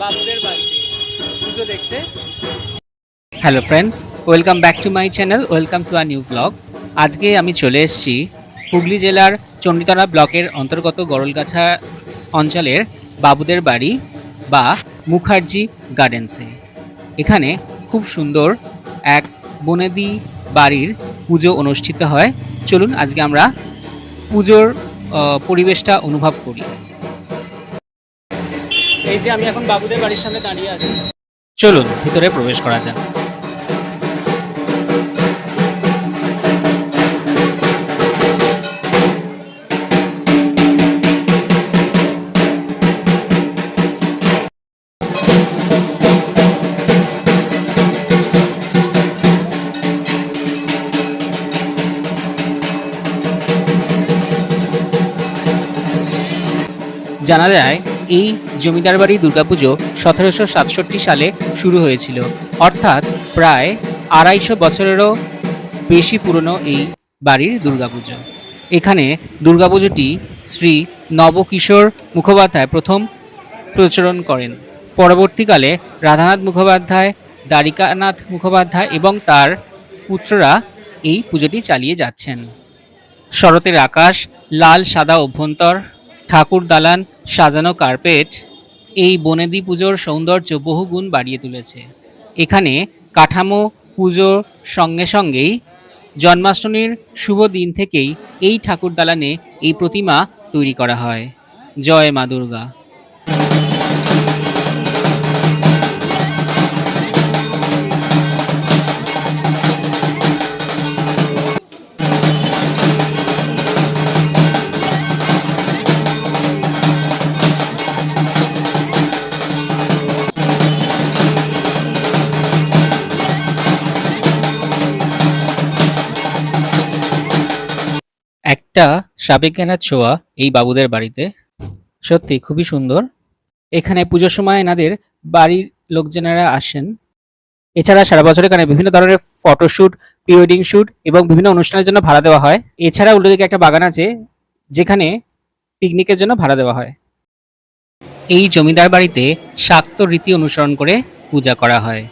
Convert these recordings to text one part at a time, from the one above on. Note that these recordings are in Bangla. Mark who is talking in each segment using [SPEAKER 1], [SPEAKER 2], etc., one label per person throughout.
[SPEAKER 1] বাবুদের বাড়িতে। পুজো দেখতে।
[SPEAKER 2] Hello friends welcome back to my channel welcome to a new vlog আজকে আমি চলে এসেছি হুগলি জেলার চণ্ডীতলা ব্লকের অন্তর্গত গরলগাছা অঞ্চলের বাবুদের বাড়ি বা মুখার্জি গার্ডেন্সে। এখানে খুব সুন্দর এক বনেদি বাড়ির পুজো অনুষ্ঠিত হয়। চলুন আজকে আমরা পুজোর পরিবেশটা অনুভব করি।
[SPEAKER 1] এই যে আমি এখন বাবুদের বাড়ির সামনে দাঁড়িয়ে আছি।
[SPEAKER 2] চলুন, ভিতরে প্রবেশ করা যাক। জানা যায় এই জমিদার বাড়ি দুর্গাপুজো সতেরোশো সাতষট্টি সালে শুরু হয়েছিল। অর্থাৎ প্রায় আড়াইশো বছরেরও বেশি পুরনো এই বাড়ির দুর্গাপুজো। এখানে দুর্গাপুজোটি শ্রী নবকিশোর মুখোপাধ্যায় প্রথম প্রচলন করেন। পরবর্তীকালে রাধানাথ মুখোপাধ্যায়, দ্বারিকানাথ মুখোপাধ্যায় এবং তার পুত্ররা এই পুজোটি চালিয়ে যাচ্ছেন। শরতের আকাশ, লাল সাদা অভ্যন্তর ঠাকুর দালান, সাজানো কার্পেট, এই বনেদি পুজোর সৌন্দর্য বহুগুণ বাড়িয়ে তুলেছে। এখানে কাঠামো পুজোর সঙ্গে সঙ্গেই জন্মাষ্টমীর শুভ দিন থেকেই এই ঠাকুর দালানে এই প্রতিমা তৈরি করা হয়। জয় মা দুর্গা। একটা সাবেক সাবেকানা ছোঁয়া এই বাবুদের বাড়িতে। সত্যি, খুবই সুন্দর। এখানে পুজোর সময় এনাদের বাড়ির লোকজনেরা আসেন। এছাড়া সারা বছর এখানে বিভিন্ন ধরনের ফটোশ্যুট প্রি ওয়েডিং শ্যুট এবং বিভিন্ন অনুষ্ঠানের জন্য ভাড়া দেওয়া হয়। এছাড়া উল্টো দিকে একটা বাগান আছে, যেখানে পিকনিকের জন্য ভাড়া দেওয়া হয়। এই জমিদার বাড়িতে শাক্ত রীতি অনুসরণ করে পূজা করা হয়।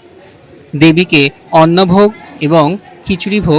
[SPEAKER 2] দেবীকে অন্নভোগ এবং খিচুড়ি ভোগ